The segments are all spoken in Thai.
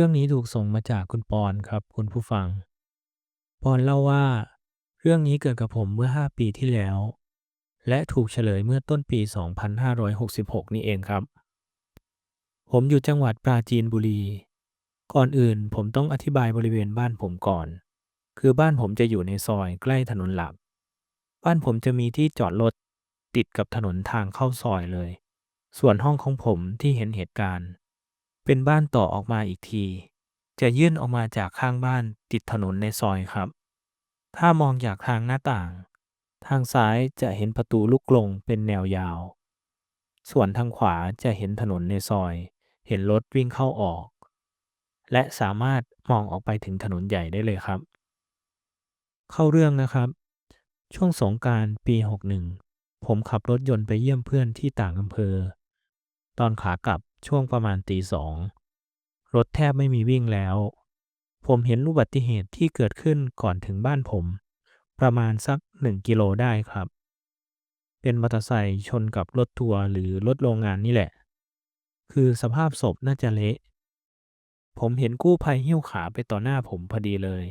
รื่องนี้ถูกส่งมาจากคุณปอนครับ คุณผู้ฟัง ปอนเล่าว่า เรื่องนี้เกิดกับผมเมื่อ 5 ปีที่แล้ว และถูกเฉลยเมื่อต้นปี 2566 นี่เองครับ ผมอยู่จังหวัดปราจีนบุรี ก่อนอื่นผมต้องอธิบายบริเวณบ้านผมก่อน คือบ้านผมจะอยู่ในซอยใกล้ถนนหลัก บ้านผมจะมีที่จอดรถติดกับถนนทางเข้าซอยเลย ส่วนห้องของผมที่เห็นเหตุการณ์ เป็นบ้านต่อออกมาอีกที จะยื่นออกมาจากข้างบ้านติดถนนในซอยครับ ถ้ามองจากทางหน้าต่าง ทางซ้ายจะเห็นประตูลูกกลงเป็นแนวยาว ส่วนทางขวาจะเห็นถนนในซอย เห็นรถวิ่งเข้าออก และสามารถมองออกไปถึงถนนใหญ่ได้เลยครับ เข้าเรื่องนะครับ ช่วงสงการปี 61 ผมขับรถยนต์ไปเยี่ยมเพื่อนที่ต่างอำเภอ ตอนขากลับ ช่วงประมาณตีสองรถแทบไม่มีวิ่งแล้ว ผมเห็นอุบัติเหตุที่เกิดขึ้นก่อนถึงบ้านผม ประมาณสักหนึ่งกิโลได้ครับ เป็นมอเตอร์ไซค์ชนกับรถทัวร์หรือรถโรงงานนี่แหละ คือสภาพศพน่าจะเละ ผมเห็นกู้ภัยหิ้วขาไปต่อหน้าผมพอดีเลย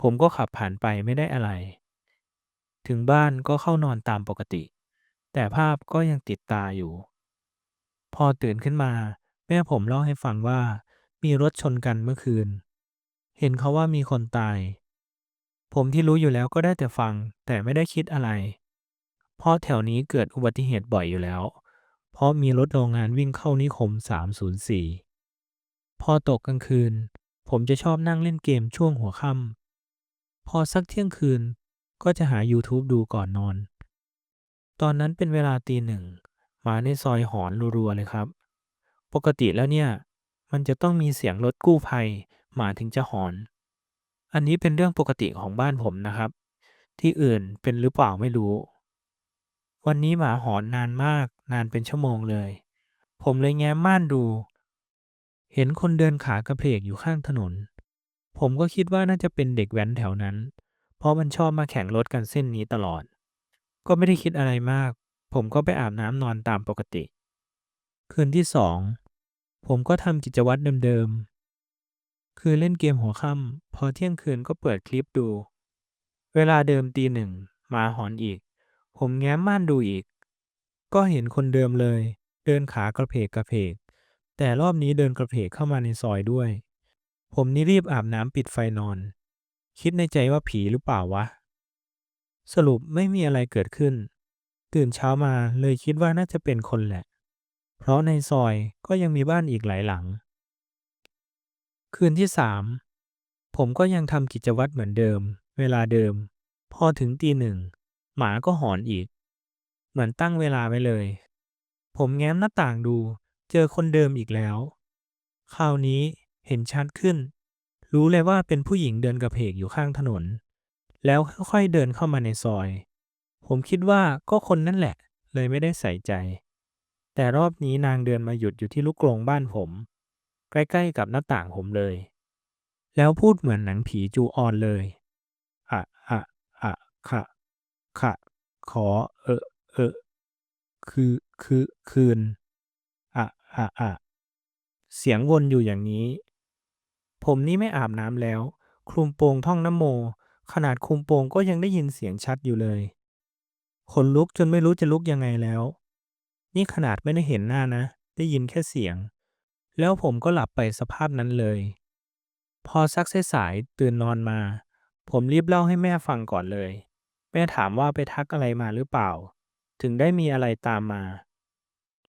ผมก็ขับผ่านไปไม่ได้อะไร ถึงบ้านก็เข้านอนตามปกติ แต่ภาพก็ยังติดตาอยู่ พอตื่นขึ้นมา แม่ผมเล่าให้ฟังว่า มีรถชนกันเมื่อคืน เห็นเขาว่ามีคนตาย ผมที่รู้อยู่แล้วก็ได้แต่ฟัง แต่ไม่ได้คิดอะไร เพราะแถวนี้เกิดอุบัติเหตุบ่อยอยู่แล้ว เพราะมีรถโรงงานวิ่งเข้านิคม 304 พอตกกลางคืน ผมจะชอบนั่งเล่นเกมช่วงหัวค่ำพอสักเที่ยงคืนก็จะหา YouTube ดูก่อนนอน ตอนนั้นเป็นเวลาตีหนึ่ง มาในซอยหอนรัวๆเลยครับ ปกติแล้วเนี่ย มันจะต้องมีเสียงรถกู้ภัยหมาถึงจะหอน อันนี้เป็นเรื่องปกติของบ้านผมนะครับ ที่อื่นเป็นหรือเปล่าไม่รู้ วันนี้หมาหอนนานมากนานเป็นชั่วโมงเลย ผมเลยแง้มม่านดู เห็นคนเดินขากระเพกอยู่ข้างถนน ผมก็คิดว่าน่าจะเป็นเด็กแว้นแถวนั้น เพราะมันชอบมาแข่งรถกันเส้นนี้ตลอด ก็ไม่ได้คิดอะไรมาก ผมก็ไปอาบน้ำนอนตามปกติ คืนที่สองผมก็ทำกิจวัตรเดิมๆ คือเล่นเกมหัวค่ำพอเที่ยงคืนก็เปิดคลิปดู เวลาเดิมตีหนึ่งมาหอนอีก ผมแง้มม่านดูอีก ก็เห็นคนเดิมเลย เดินขากระเพกกระเพก แต่รอบนี้เดินกระเพกเข้ามาในซอยด้วย ผมนี่รีบอาบน้ำปิดไฟนอน คิดในใจว่าผีหรือเปล่าวะ สรุปไม่มีอะไรเกิดขึ้น ตื่นเช้ามาเลยคิดว่าน่าจะเป็นคนแหละ เพราะในซอยก็ยังมีบ้านอีกหลายหลัง คืนที่สามผมก็ยังทำกิจวัตรเหมือนเดิม เวลาเดิม พอถึงตีหนึ่ง หมาก็หอนอีก เหมือนตั้งเวลาไว้เลย ผมแง้มหน้าต่างดูเจอคนเดิมอีกแล้ว คราวนี้เห็นชัดขึ้น รู้เลยว่าเป็นผู้หญิงเดินกระเพกอยู่ข้างถนน แล้วค่อยๆเดินเข้ามาในซอย ผมคิดว่าก็คนนั่นแหละ เลยไม่ได้ใส่ใจ แต่รอบนี้นางเดินมาหยุดอยู่ที่ลูกกรงบ้านผม ใกล้ๆกับหน้าต่างผมเลย แล้วพูดเหมือนหนังผีจูออนเลยอะอะอะค่ะค่ะขอเออเออคือคือคืนอะอะอะเสียงวนอยู่อย่างนี้ ผมนี่ไม่อาบน้ำแล้ว คลุมโปงท่องน้ำโม ขนาดคลุมโปงก็ยังได้ยินเสียงชัดอยู่เลย ขนลุกจนไม่รู้จะลุกยังไงแล้ว นี่ขนาดไม่ได้เห็นหน้านะ ได้ยินแค่เสียง แล้วผมก็หลับไปสภาพนั้นเลย พอสักสายตื่นนอนมา ผมรีบเล่าให้แม่ฟังก่อนเลย แม่ถามว่าไปทักอะไรมาหรือเปล่า ถึงได้มีอะไรตามมา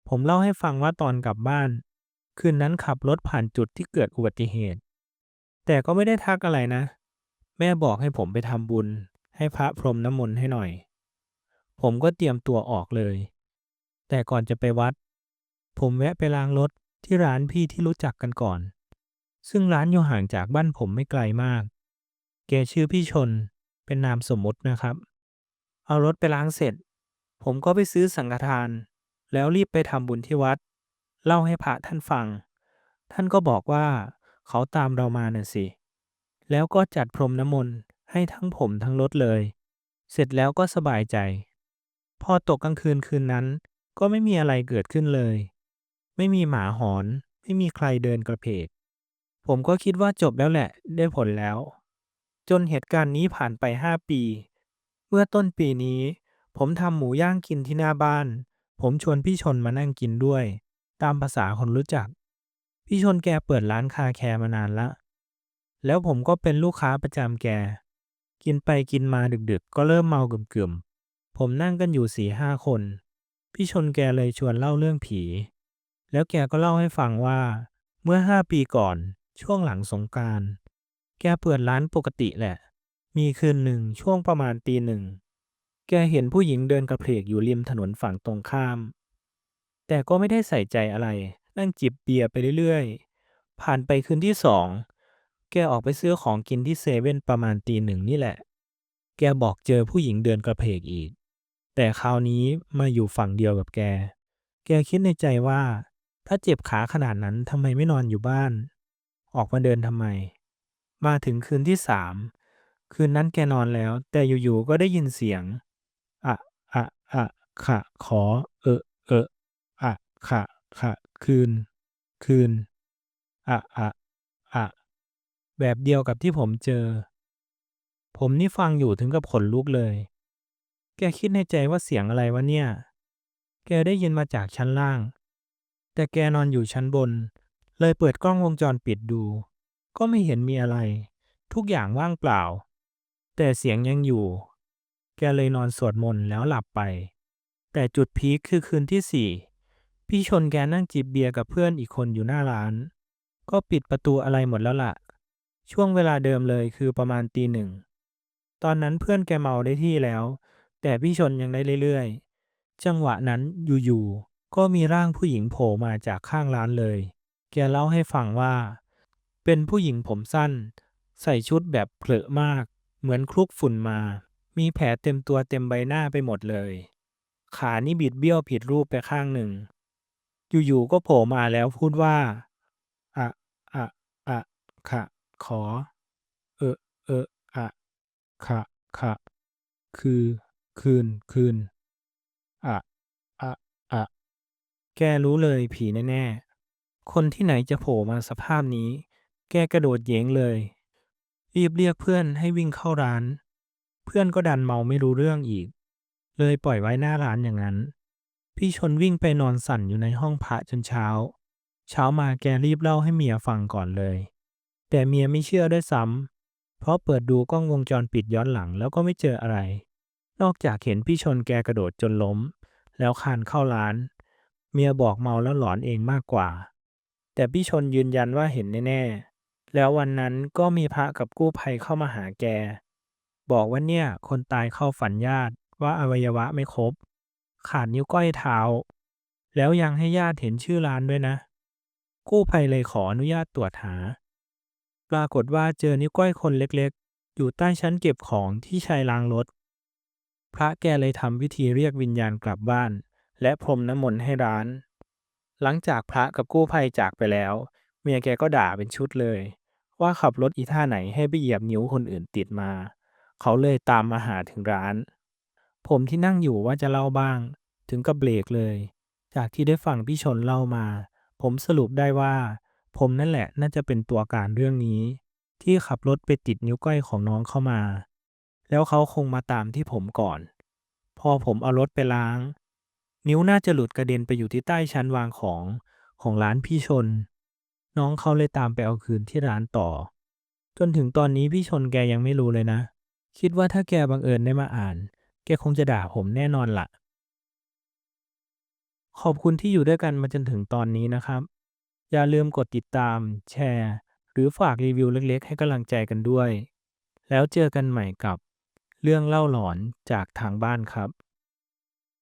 ผมเล่าให้ฟังว่าตอนกลับบ้าน คืนนั้นขับรถผ่านจุดที่เกิดอุบัติเหตุ แต่ก็ไม่ได้ทักอะไรนะ แม่บอกให้ผมไปทำบุญ ให้พระพรมน้ำมนต์ให้หน่อย ผมก็เตรียมตัวออกเลย แต่ก่อนจะไปวัด ผมแวะไปล้างรถที่ร้านพี่ที่รู้จักกันก่อน ซึ่งร้านอยู่ห่างจากบ้านผมไม่ไกลมาก แกชื่อพี่ชน เป็นนามสมมตินะครับ เอารถไปล้างเสร็จ ผมก็ไปซื้อสังฆทาน แล้วรีบไปทำบุญที่วัด เล่าให้พระท่านฟัง ท่านก็บอกว่าเขาตามเรามาน่ะสิ แล้วก็จัดพรมน้ำมนต์ให้ทั้งผมทั้งรถเลย เสร็จแล้วก็สบายใจ พอตกกลางคืนคืนนั้น ก็ไม่มีอะไรเกิดขึ้นเลย ไม่มีหมาหอน ไม่มีใครเดินกระเพก ผมก็คิดว่าจบแล้วแหละ ได้ผลแล้ว จนเหตุการณ์นี้ผ่านไปห้าปี เมื่อต้นปีนี้ ผมทำหมูย่างกินที่หน้าบ้าน ผมชวนพี่ชนมานั่งกินด้วย ตามภาษาคนรู้จัก พี่ชนแกเปิดร้านคาแคร์มานานละ แล้วผมก็เป็นลูกค้าประจำแก กินไปกินมาดึกๆ ก็เริ่มเมาเกึ่ม ผมนั่งกันอยู่สี่ห้าคน พี่ชนแกเลยชวนเล่าเรื่องผี แล้วแกก็เล่าให้ฟังว่า เมื่อห้าปีก่อนช่วงหลังสงการ แกเปิดร้านปกติแหละ มีคืนหนึ่งช่วงประมาณตีหนึ่ง แกเห็นผู้หญิงเดินกระเพกอยู่ริมถนนฝั่งตรงข้าม แต่ก็ไม่ได้ใส่ใจอะไร นั่งจิบเบียร์ไปเรื่อยๆ ผ่านไปคืนที่สอง แกออกไปซื้อของกินที่เซเว่นประมาณตีหนึ่งนี่แหละ แกบอกเจอผู้หญิงเดินกระเพกอีก แต่คราวนี้มาอยู่ฝั่งเดียวกับแก แกคิดในใจว่า ถ้าเจ็บขาขนาดนั้นทำไมไม่นอนอยู่บ้าน ออกมาเดินทำไม มาถึงคืนที่สามคืนนั้นแกนอนแล้ว แต่อยู่ๆก็ได้ยินเสียงอะอะอะขะขอ เออเอออะขะขะคืน คืนอะอะอะแบบเดียวกับที่ผมเจอ ผมนี่ฟังอยู่ถึงกับขนลุกเลย แกคิดในใจว่าเสียงอะไรวะเนี่ย แกได้ยินมาจากชั้นล่าง แต่แกนอนอยู่ชั้นบน เลยเปิดกล้องวงจรปิดดู ก็ไม่เห็นมีอะไร ทุกอย่างว่างเปล่า แต่เสียงยังอยู่ แกเลยนอนสวดมนต์แล้วหลับไป แต่จุดพีคคือคืนที่สี่พี่ชนแกนั่งจิบเบียร์กับเพื่อนอีกคนอยู่หน้าร้าน ก็ปิดประตูอะไรหมดแล้วล่ะ ช่วงเวลาเดิมเลยคือประมาณตีหนึ่ง ตอนนั้นเพื่อนแกเมาได้ที่แล้ว แต่พี่ชนยังได้เรื่อยๆ จังหวะนั้นอยู่ๆ ก็มีร่างผู้หญิงโผล่มาจากข้างร้านเลย แกเล่าให้ฟังว่า เป็นผู้หญิงผมสั้น ใส่ชุดแบบเผลอะมาก เหมือนคลุกฝุ่นมา มีแผลเต็มตัวเต็มใบหน้าไปหมดเลย ขานี่บิดเบี้ยวผิดรูปไปข้างหนึ่ง อยู่ๆ ก็โผล่มาแล้วพูดว่าอะอะอะขะขอ เออเอออะขะขะคือ คืน คืน อะ อะ อะ แกรู้เลยผีแน่ ๆ คนที่ไหนจะโผล่มาสภาพนี้ แกกระโดดเยงเลย รีบเรียกเพื่อนให้วิ่งเข้าร้าน เพื่อนก็ดันเมาไม่รู้เรื่องอีก เลยปล่อยไว้หน้าร้านอย่างนั้น พี่ชนวิ่งไปนอนสั่นอยู่ในห้องพระจนเช้า เช้ามาแกรีบเล่าให้เมียฟังก่อนเลย แต่เมียไม่เชื่อด้วยซ้ำเพราะเปิดดูกล้องวงจรปิดย้อนหลังแล้วก็ไม่เจออะไร นอกจากเห็นพี่ชนแกกระโดดจนล้ม แล้วคานเข้าร้าน เมียบอกเมาแล้วหลอนเองมากกว่า แต่พี่ชนยืนยันว่าเห็นแน่ๆ แล้ววันนั้นก็มีพระกับกู้ภัยเข้ามาหาแก บอกว่าเนี่ยคนตายเข้าฝันญาติว่าอวัยวะไม่ครบ ขาดนิ้วก้อยเท้า แล้วยังให้ญาติเห็นชื่อร้านด้วยนะ กู้ภัยเลยขออนุญาตตรวจหา ปรากฏว่าเจอนิ้วก้อยคนเล็กๆ อยู่ใต้ชั้นเก็บของที่ชายล้างรถ พระแกเลยทำพิธีเรียกวิญญาณกลับบ้าน และพรมน้ำมนต์ให้ร้าน หลังจากพระกับกู้ภัยจากไปแล้ว เมียแกก็ด่าเป็นชุดเลย ว่าขับรถอีท่าไหนให้ไปเหยียบนิ้วคนอื่นติดมา เขาเลยตามมาหาถึงร้าน ผมที่นั่งอยู่ว่าจะเล่าบ้าง ถึงกับเบรกเลย จากที่ได้ฟังพี่ชนเล่ามา ผมสรุปได้ว่า ผมนั่นแหละน่าจะเป็นตัวการเรื่องนี้ ที่ขับรถไปติดนิ้วก้อยของน้องเข้ามาแล้วเขาคงมาตามที่ผมก่อน อผมเอารถไปล้าง นิ้วน่าจะหลุดกระเด็นไปอยู่ที่ใต้ชั้นวางของของร้านพี่ชน น้องเขาเลยตามไปเอาคืนที่ร้านต่อ จนถึงตอนนี้พี่ชนแกยังไม่รู้เลยนะ คิดว่าถ้าแกบังเอิญได้มาอ่าน แกคงจะด่าผมแน่นอนละ่ะ ขอบคุณที่อยู่ด้วยกันมาจนถึงตอนนี้นะครับ อย่าลืมกดติดตาม แชร์ หรือฝากรีวิวเล็กๆ ให้กำลังใจกันด้วย แล้วเจอกันใหม่กับ เรื่องเล่าหลอนจากทางบ้านครับ